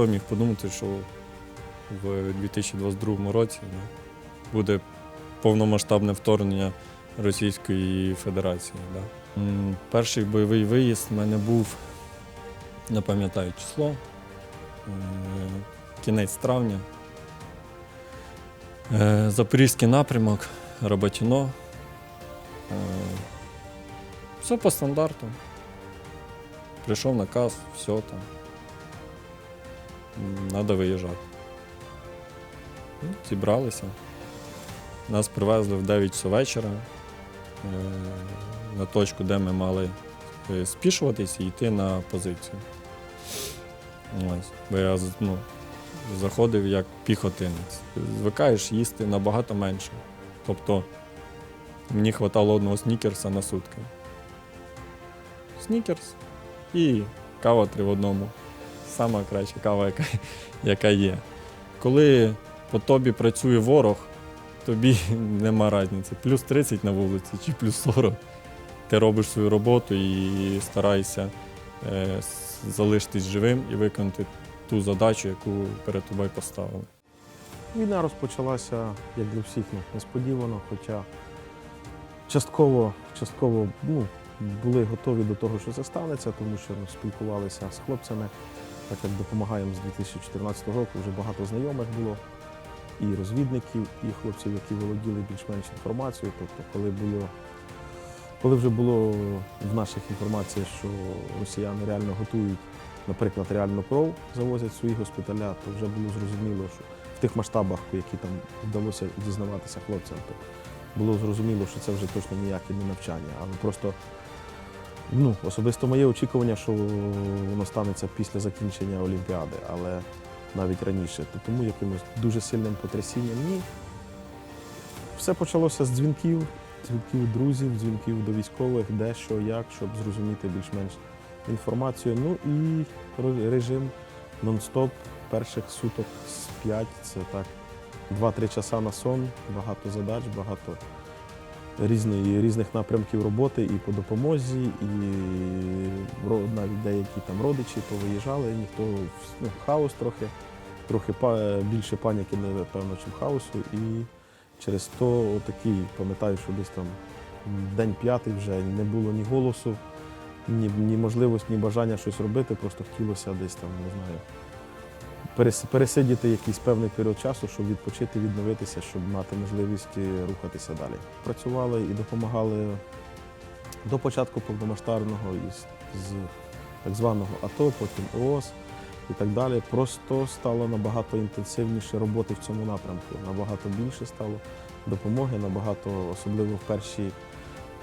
хто міг подумати, що в 2022 році ну, буде повномасштабне вторгнення Російської Федерації. Да. Перший бойовий виїзд в мене був, не пам'ятаю число, е, кінець травня. Е, Запорізький напрямок, Роботіно. Е, Все по стандарту. Прийшов наказ, все там. Треба виїжджати. Ну, Зібралися. Нас привезли в 9 часов вечора е, на точку, де ми мали е, спішуватись і йти на позицію. Ось. Бо я ну, заходив як піхотинець. Звикаєш їсти набагато менше. Тобто мені вистачало одного снікерса на сутки. Снікерс і кава три в одному. Сама краща кава, яка, яка є. Коли по тобі працює ворог, тобі нема різниці. Плюс 30 на вулиці чи плюс 40. Ти робиш свою роботу і стараєшся е, залишитись живим і виконати ту задачу, яку перед тобою поставили. Війна розпочалася, як для всіх, ну, несподівано, хоча частково, частково ну, були готові до того, що це станеться, тому що ну, спілкувалися з хлопцями, так як допомагаємо з 2014 року, вже багато знайомих було, і розвідників, і хлопців, які володіли більш-менш інформацією. Тобто, коли було, коли вже було в наших інформаціях, що росіяни реально готують, наприклад, реальну кров, завозять свої госпіталя, то вже було зрозуміло, що в тих масштабах, які там вдалося дізнаватися хлопцям, то було зрозуміло, що це вже точно ніяке не навчання, але просто ну, особисто моє очікування, що воно станеться після закінчення Олімпіади, але навіть раніше. То тому якимось дуже сильним потрясінням ні. Все почалося з дзвінків, дзвінків друзів, дзвінків до військових, де, що, як, щоб зрозуміти більш-менш інформацію. Ну і режим нон-стоп перших суток з 5 це так 2-3 часа на сон, багато задач, багато різної, різних напрямків роботи і по допомозі, і навіть деякі там родичі повиїжджали, ніхто ну, хаос трохи, трохи більше паніки, напевно, чим хаосу. І через то такий, пам'ятаю, що десь там день п'ятий вже не було ні голосу, ні, ні можливості, ні бажання щось робити, просто хотілося десь там, не знаю, пересидіти якийсь певний період часу, щоб відпочити, відновитися, щоб мати можливість е, рухатися далі. Працювали і допомагали до початку повномасштабного із з так званого АТО, потім ООС і так далі. Просто стало набагато інтенсивніше роботи в цьому напрямку. Набагато більше стало допомоги, набагато, особливо в перші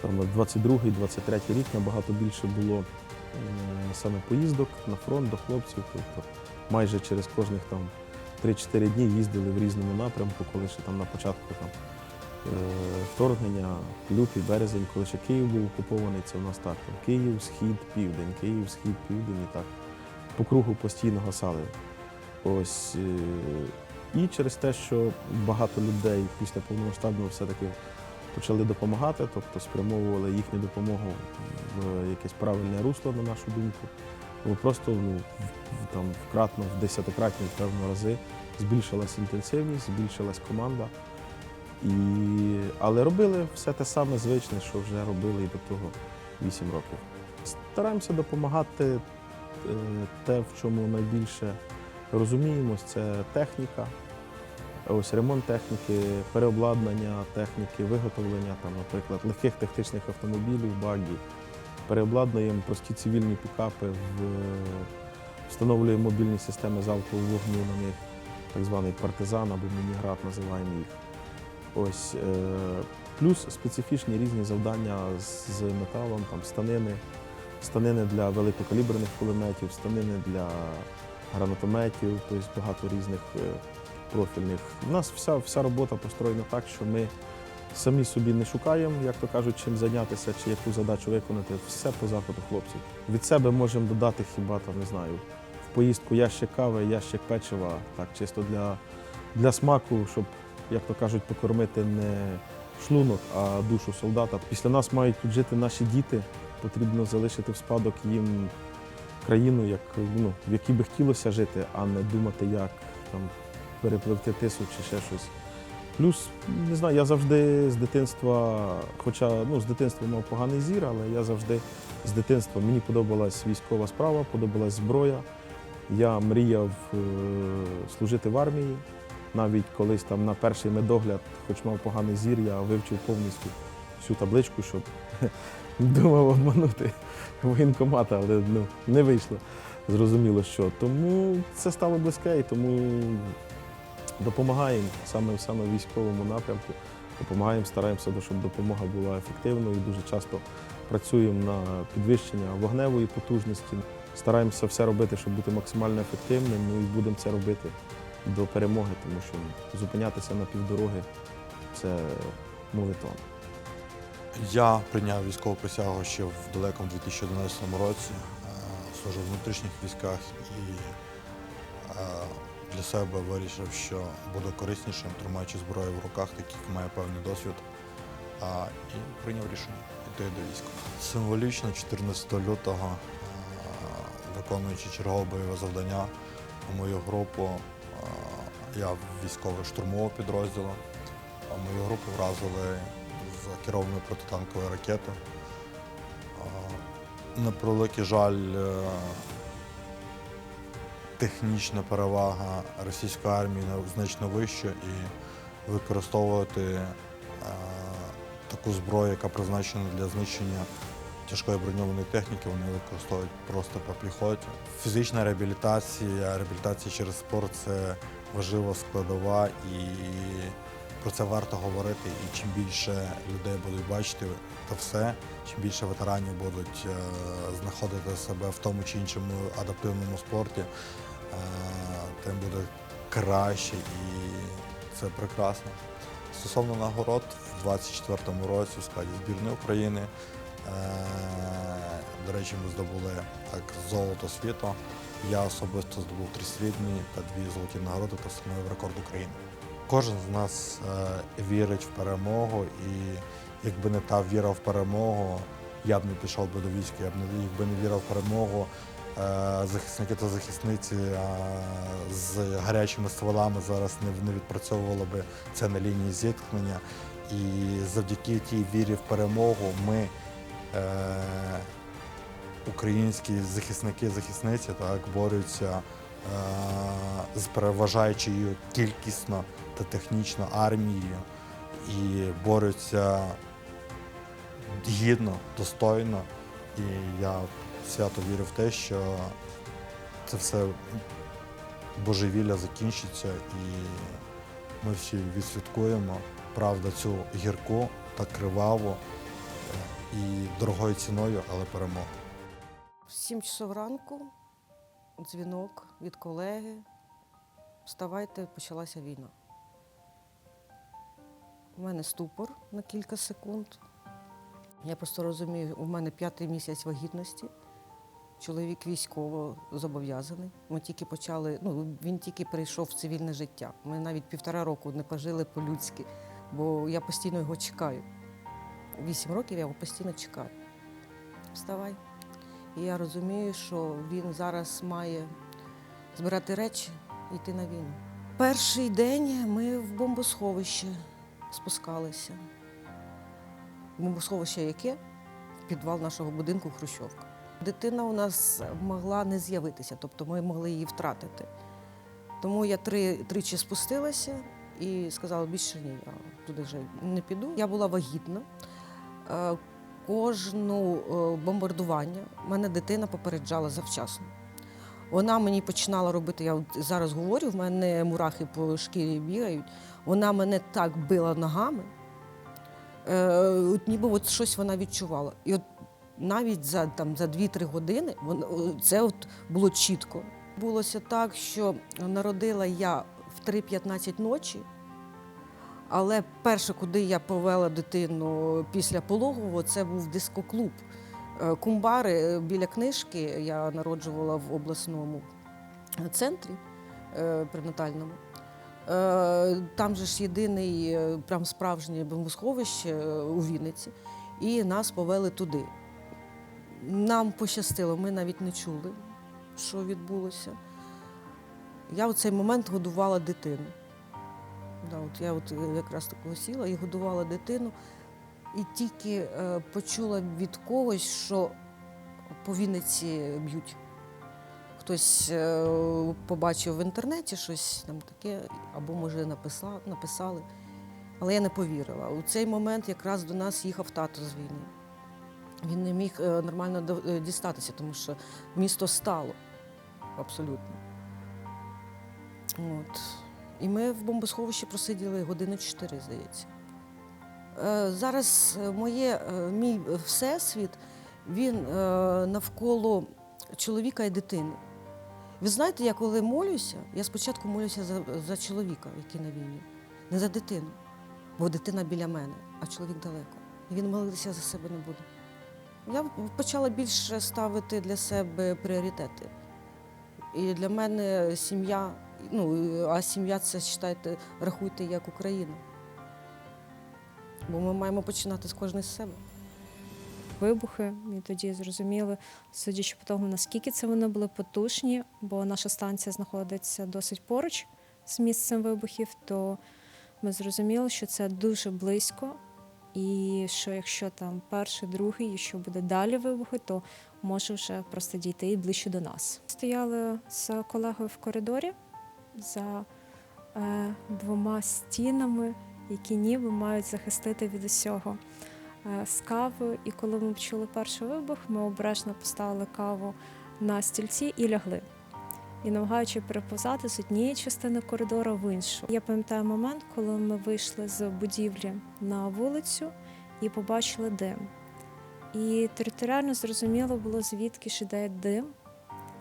там, 22-23 рік, набагато більше було саме поїздок на фронт до хлопців. Тобто майже через кожних там 3-4 дні їздили в різному напрямку, коли ще там на початку там, е, вторгнення, лютий, березень, коли ще Київ був окупований, це в нас так. Там, Київ, схід, південь, Київ, схід, південь і так. По кругу постійно гасали. Ось. е, І через те, що багато людей після повномасштабного все-таки почали допомагати, тобто спрямовували їхню допомогу в якесь правильне русло, на нашу думку. Бо просто ну, там вкратно, в десятикратні, певно, рази збільшилась інтенсивність, збільшилась команда. І... Але робили все те саме звичне, що вже робили і до того 8 років. Стараємося допомагати е, те, в чому найбільше розуміємось, це техніка. Ось ремонт техніки, переобладнання техніки, виготовлення, там, наприклад, легких тактичних автомобілів, багі. Переобладнуємо прості цивільні пікапи, встановлюємо мобільні системи залпового вогню на них, так званий партизан або мініград називаємо їх. Ось, е, плюс специфічні різні завдання з, з металом, там, станини, станини для великокаліберних кулеметів, станини для гранатометів, тобто багато різних е, профільних. У нас вся, вся робота построєна так, що ми самі собі не шукаємо, як то кажуть, чим зайнятися чи яку задачу виконати. Все по запиту хлопців. Від себе можемо додати хіба там, не знаю, в поїздку ящик кави, ящик печива, так чисто для, для смаку, щоб, як то кажуть, покормити не шлунок, а душу солдата. Після нас мають тут жити наші діти. Потрібно залишити в спадок їм країну, як, ну, в якій би хотілося жити, а не думати, як там, перепливти тису чи ще щось. Плюс, не знаю, я завжди з дитинства, хоча ну, з дитинства мав поганий зір, але я завжди з дитинства мені подобалась військова справа, подобалась зброя. Я мріяв е, служити в армії. Навіть колись там на перший медогляд, хоч мав поганий зір, я вивчив повністю всю табличку, щоб думав обманути воєнкомата, але ну, не вийшло. Зрозуміло, що. Тому це стало близьке і тому допомагаємо саме, саме військовому напрямку. Допомагаємо, стараємося, щоб допомога була ефективною. Дуже часто працюємо на підвищення вогневої потужності. Стараємося все робити, щоб бути максимально ефективним. Ну і будемо це робити до перемоги, тому що зупинятися на півдороги це мовитон. Я прийняв військову присягу ще в далекому 2011 році, е, служив в внутрішніх військах і е, для себе вирішив, що буду кориснішим, тримаючи зброю в руках, так має певний досвід. А, І прийняв рішення йти до війська. Символічно 14 лютого, е, виконуючи чергове бойове завдання у мою групу, е, я військовий штурмового підрозділу. А Мою групу вразили з керованою протитанковою ракети. А, На превеликий жаль, е, технічна перевага російської армії значно вища і використовувати е, таку зброю, яка призначена для знищення тяжкої броньованої техніки, вони використовують просто по піхоті. Фізична реабілітація, реабілітація через спорт це важлива складова і про це варто говорити. І чим більше людей будуть бачити це все, чим більше ветеранів будуть е, знаходити себе в тому чи іншому адаптивному спорті, тим буде краще і це прекрасно. Стосовно нагород, в 24-му році в складі збірної України. е, До речі, ми здобули так золото світу. Я особисто здобув три срібні та дві золоті нагороди та встановив рекорд України. Кожен з нас е, вірить в перемогу, і якби не та віра в перемогу, я б не пішов би до війська, я б не якби не вірив в перемогу. Е, Захисники та захисниці е, з гарячими стволами зараз не, відпрацьовували би це на лінії зіткнення. І завдяки тій вірі в перемогу ми, е, українські захисники захисниці, так, борються з переважаючою кількісно та технічно армією і борються гідно, достойно. І я свято вірю в те, що це все божевілля закінчиться і ми всі відсвяткуємо правда цю гірку та криваву е, і дорогою ціною, але перемогу. В 7 часов ранку дзвінок від колеги. Вставайте, почалася війна. У мене ступор на кілька секунд. Я просто розумію, у мене п'ятий місяць вагітності. Чоловік військово зобов'язаний. Ми тільки почали, ну він тільки перейшов в цивільне життя. Ми навіть півтора року не пожили по-людськи, бо я постійно його чекаю. Вісім років я його постійно чекаю. Вставай. І я розумію, що він зараз має збирати речі і йти на війну. Перший день ми в бомбосховище спускалися. Бомбосховище яке? Підвал нашого будинку Хрущовка. Дитина у нас могла не з'явитися, тобто ми могли її втратити. Тому я три, тричі спустилася і сказала, більше ні, я туди вже не піду. Я була вагітна. Е, Кожну е, бомбардування мене дитина попереджала завчасно. Вона мені починала робити, я зараз говорю, в мене мурахи по шкірі бігають. Вона мене так била ногами, е, ніби от щось вона відчувала. І от навіть за, там, за 2-3 години вон- це от було чітко. Булося так, що народила я в 3.15 ночі, але перше, куди я повела дитину після пологового, це був дискоклуб. Е, Кумбари е, біля книжки я народжувала в обласному центрі е, пренатальному. Е, Там же ж єдиний е, прям справжнє бомбосховище е, у Вінниці, і нас повели туди. Нам пощастило, ми навіть не чули що відбулося. Я в цей момент годувала дитину. Да, от я от якраз такого сіла і годувала дитину, і тільки е, почула від когось, що по Вінниці б'ють. Хтось е, побачив в інтернеті щось там таке, або, може, написали. Але я не повірила. У цей момент якраз до нас їхав тато з війни. Він не міг е, нормально е, дістатися, тому що місто стало абсолютно. От. І ми в бомбосховищі просиділи години чотири, здається. Е, Зараз моє, мій всесвіт, він навколо чоловіка і дитини. Ви знаєте, я коли молюся, я спочатку молюся за, за чоловіка, який на війні, не за дитину. Бо дитина біля мене, а чоловік далеко. І він молитися за себе не буде. Я почала більше ставити для себе пріоритети. І для мене сім'я, ну, а сім'я це вважайте, рахуйте як Україна. Бо ми маємо починати з кожної з себе. вибухи. І тоді зрозуміли, судячи по тому, наскільки це вони були потужні, бо наша станція знаходиться досить поруч з місцем вибухів, то ми зрозуміли, що це дуже близько, і що якщо там перший, другий, і що буде далі вибухи, то може вже просто дійти ближче до нас. Стояли з колегою в коридорі за е, двома стінами, які ніби мають захистити від усього е, з кавою. І коли ми почули перший вибух, ми обережно поставили каву на стільці і лягли. І намагаючи переповзати з однієї частини коридору в іншу. Я пам'ятаю момент, коли ми вийшли з будівлі на вулицю і побачили дим. І територіально зрозуміло було, звідки ж іде дим,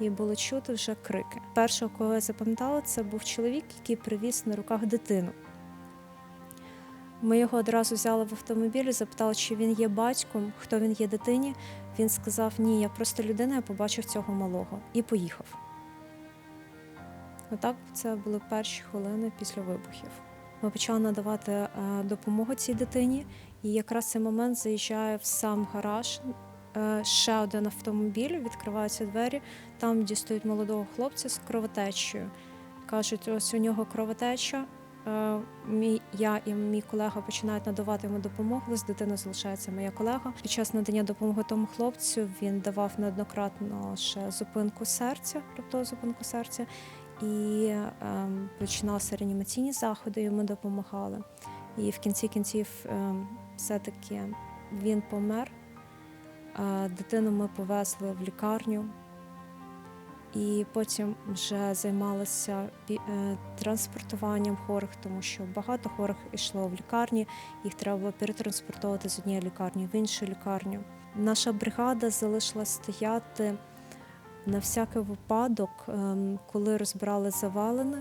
і було чути вже крики. Першого, кого я запам'ятала, це був чоловік, який привіз на руках дитину. Ми його одразу взяли в автомобіль і запитали, чи він є батьком, хто він є дитині. Він сказав: Ні, я просто людина, я побачив цього малого і поїхав. Отак це були перші хвилини після вибухів. Ми почали надавати е, допомогу цій дитині, і якраз цей момент заїжджає в сам гараж. е, Ще один автомобіль, відкриваються двері, там дістають молодого хлопця з кровотечею. Кажуть, ось у нього кровотеча, Е, Мій я і мій колега починають надавати йому допомогу. З дитиною залишається моя колега. Під час надання допомоги тому хлопцю він давав неоднократно ще зупинку серця, раптову зупинку серця, і ем, починалися реанімаційні заходи. Йому допомагали. І в кінці кінців ем, все-таки він помер. Дитину ми повезли в лікарню. І потім вже займалася е, транспортуванням хворих, тому що багато хворих йшло в лікарні, їх треба було перетранспортовувати з однієї лікарні в іншу лікарню. Наша бригада залишилась стояти на всякий випадок, ем, коли розбирали завалини.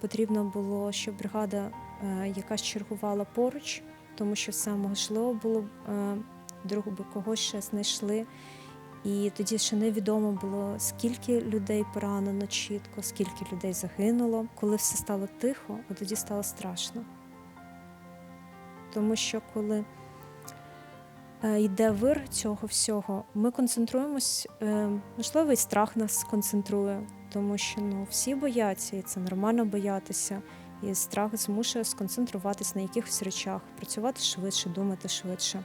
Потрібно було, щоб бригада е, якась чергувала поруч, тому що все можливо було е, би когось ще знайшли. І тоді ще невідомо було, скільки людей поранено чітко, скільки людей загинуло. Коли все стало тихо, от тоді стало страшно. Тому що коли йде вир цього всього, ми концентруємось, е, можливо, і страх нас концентрує, тому що ну, всі бояться, і це нормально боятися. І страх змушує сконцентруватись на якихось речах, працювати швидше, думати швидше.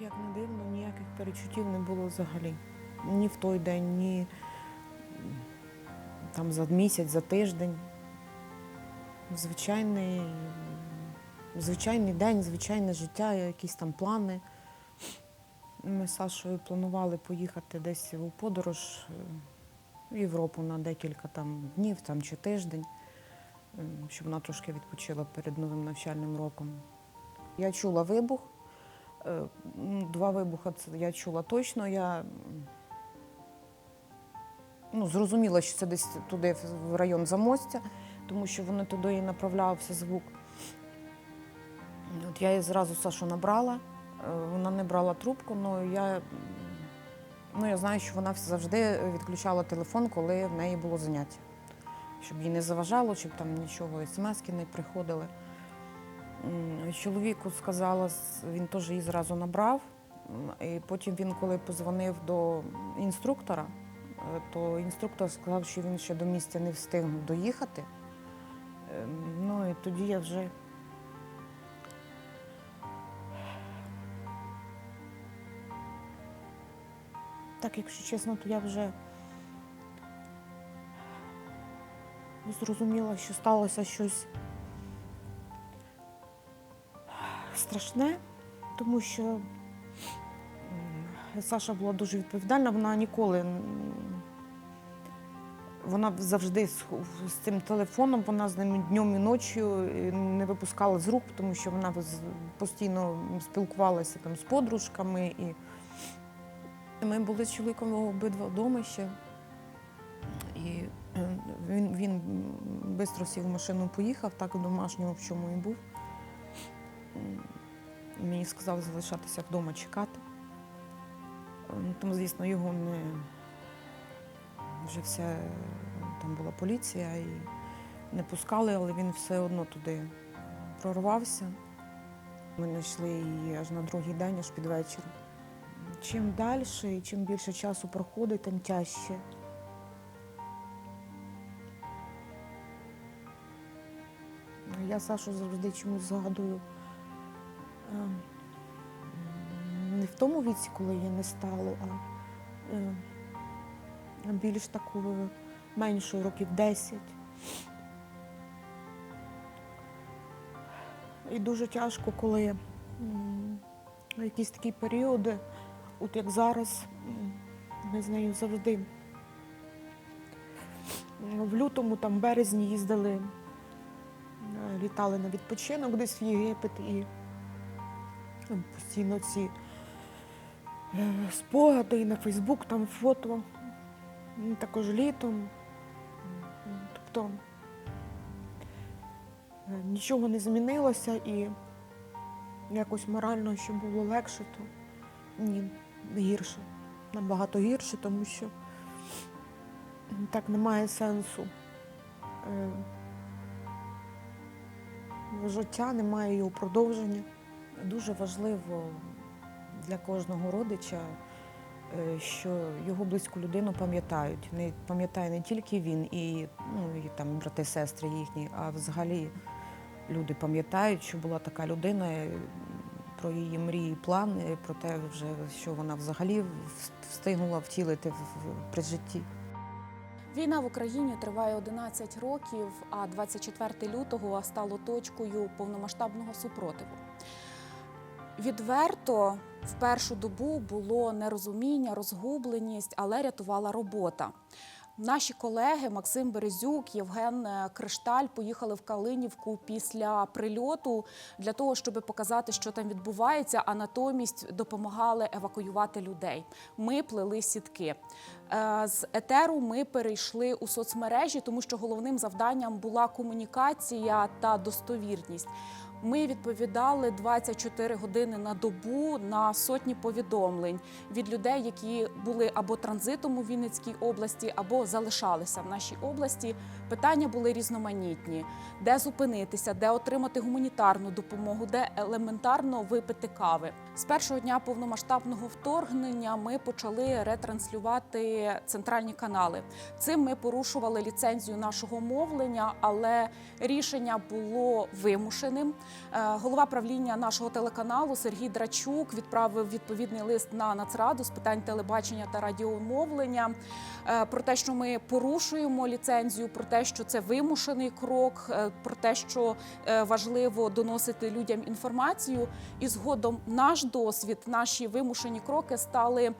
Як не дивно, ніяких перечуттів не було взагалі. Ні в той день, ні там за місяць, за тиждень. Звичайний, звичайний день, звичайне життя, якісь там плани. Ми з Сашою планували поїхати десь у подорож е, в Європу на декілька там днів там, чи тиждень, е, щоб вона трошки відпочила перед новим навчальним роком. Я чула вибух. Е, Два вибухи я чула точно. Я ну, зрозуміла, що це десь туди, в район Замостя, тому що вони туди і направлявся звук. От я її зразу Сашу набрала. Вона не брала трубку, але я, ну, я знаю, що вона завжди відключала телефон, коли в неї було заняття. Щоб їй не заважало, щоб там нічого, смски не приходили. Чоловіку сказала, він теж її зразу набрав. І потім він, коли позвонив до інструктора, е, то інструктор сказав, що він ще до місця не встигнув доїхати. Е, Ну і тоді я вже так, якщо чесно, то я вже зрозуміла, що сталося щось страшне, тому що Саша була дуже відповідальна, вона ніколи. Вона завжди з, цим телефоном, вона з ним днем і ночі не випускала з рук, тому що вона постійно спілкувалася там з подружками. І ми були з чоловіком обидва вдома ще. І е, він, він швидко сів в машину, поїхав, так в домашньому, в чому і був. Мені сказав залишатися вдома чекати. Тому, звісно, його не вже все там була поліція і не пускали, але він все одно туди прорвався. Ми знайшли її аж на другий день, аж під вечір. Чим далі чим більше часу проходить, тим тяжче. Я Сашу завжди чомусь згадую. е, Не в тому віці, коли її не стало, а е, більш такою меншою, років 10. І дуже тяжко, коли якісь такі періоди, от як зараз, ми з нею завжди. В лютому, там березні їздили, е, літали на відпочинок десь в Єгипет і там постійно ці е, спогади і на Фейсбук, там фото, М, також літом. Тобто е, нічого не змінилося і якось морально, щоб було легше, то ні, гірше. Набагато гірше, тому що так немає сенсу. Е, Життя немає його продовження. Дуже важливо для кожного родича, е, що його близьку людину пам'ятають. Не пам'ятає не тільки він і, ну, і там брати, сестри їхні, а взагалі люди пам'ятають, що була така людина, про її мрії, плани, про те, вже, що вона взагалі встигнула втілити при житті. Війна в Україні триває 11 років, а 24 лютого стало точкою повномасштабного супротиву. Відверто в першу добу було нерозуміння, розгубленість, але рятувала робота. Наші колеги Максим Березюк, Євген е, Кришталь поїхали в Калинівку після прильоту для того, щоб показати, що там відбувається, а натомість допомагали евакуювати людей. Ми плели сітки. Е, З етеру ми перейшли у соцмережі, тому що головним завданням була комунікація та достовірність. Ми відповідали 24 години на добу на сотні повідомлень від людей, які були або транзитом у Вінницькій області, або залишалися в нашій області. Питання були різноманітні: де зупинитися, де отримати гуманітарну допомогу, де елементарно випити кави. З першого дня повномасштабного вторгнення ми почали ретранслювати центральні канали. Цим ми порушували ліцензію нашого мовлення, але рішення було вимушеним. Е, Голова правління нашого телеканалу Сергій Драчук відправив відповідний лист на Нацраду з питань телебачення та радіомовлення е, про те, що ми порушуємо ліцензію, про те, що це вимушений крок, е, про те, що важливо доносити людям інформацію. І згодом наш досвід, наші вимушені кроки стали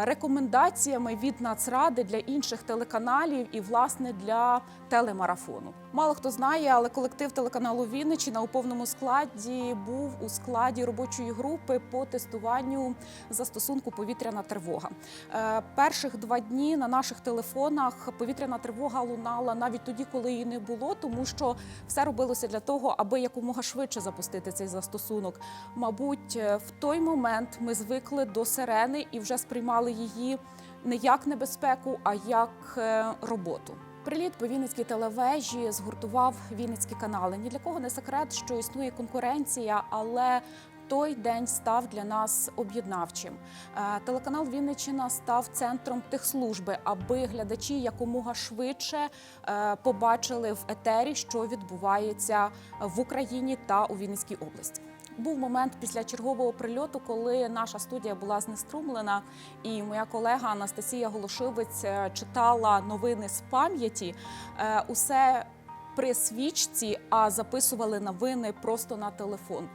рекомендаціями від Нацради для інших телеканалів і власне для телемарафону. Мало хто знає, але колектив телеканалу Вінниччина у повному складі був у складі робочої групи по тестуванню застосунку повітряна тривога. Е, Перших два дні на наших телефонах повітряна тривога лунала навіть тоді, коли її не було, тому що все робилося для того, аби якомога швидше запустити цей застосунок. Мабуть, е, в той момент ми звикли до сирени і вже сприймали її не як небезпеку, а як е, роботу. Приліт по Вінницькій телевежі згуртував Вінницькі канали. Ні для кого не секрет, що існує конкуренція, але той день став для нас об'єднавчим. Е, Телеканал Вінниччина став центром техслужби, аби глядачі якомога швидше е, побачили в етері, що відбувається в Україні та у Вінницькій області. Був момент після чергового прильоту, коли наша студія була знеструмлена, і моя колега Анастасія Голошивець е, читала новини з пам'яті. Е, Усе при свічці, а записували новини просто на телефон.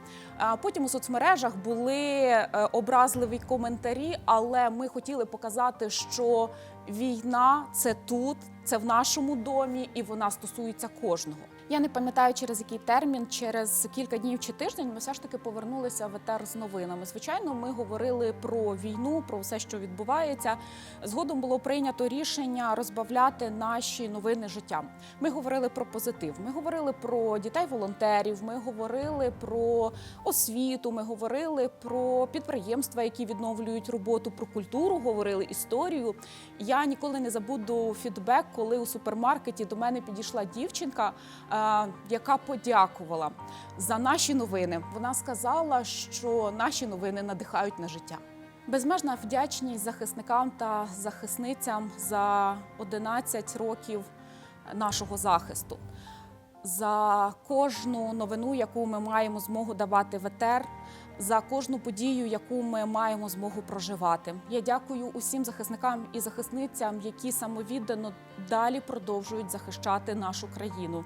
Потім у соцмережах були е, образливі коментарі, але ми хотіли показати, що війна це тут, це в нашому домі, і вона стосується кожного. Я не пам'ятаю через який термін, через кілька днів чи тиждень ми все ж таки повернулися в етер з новинами. Звичайно, ми говорили про війну, про все, що відбувається. Згодом було прийнято рішення розбавляти наші новини життям. Ми говорили про позитив. Ми говорили про дітей-волонтерів. Ми говорили про освіту. Ми говорили про підприємства, які відновлюють роботу, про культуру, говорили історію. Я ніколи не забуду фідбек, коли у супермаркеті до мене підійшла дівчинка, е, яка подякувала за наші новини. Вона сказала, що наші новини надихають на життя. Безмежна вдячність захисникам та захисницям за 11 років нашого захисту, за кожну новину, яку ми маємо змогу давати в етер, за кожну подію, яку ми маємо змогу проживати. Я дякую усім захисникам і захисницям, які самовіддано далі продовжують захищати нашу країну.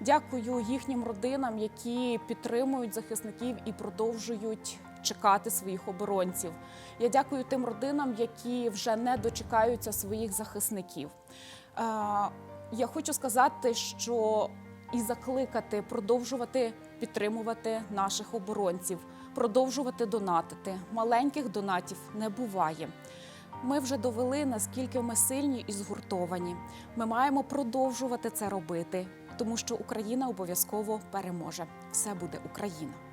Дякую їхнім родинам, які підтримують захисників і продовжують чекати своїх оборонців. Я дякую тим родинам, які вже не дочекаються своїх захисників. Е, Я хочу сказати, що і закликати продовжувати підтримувати наших оборонців, продовжувати донатити. Маленьких донатів не буває. Ми вже довели, наскільки ми сильні і згуртовані. Ми маємо продовжувати це робити, тому що Україна обов'язково переможе. Все буде Україна.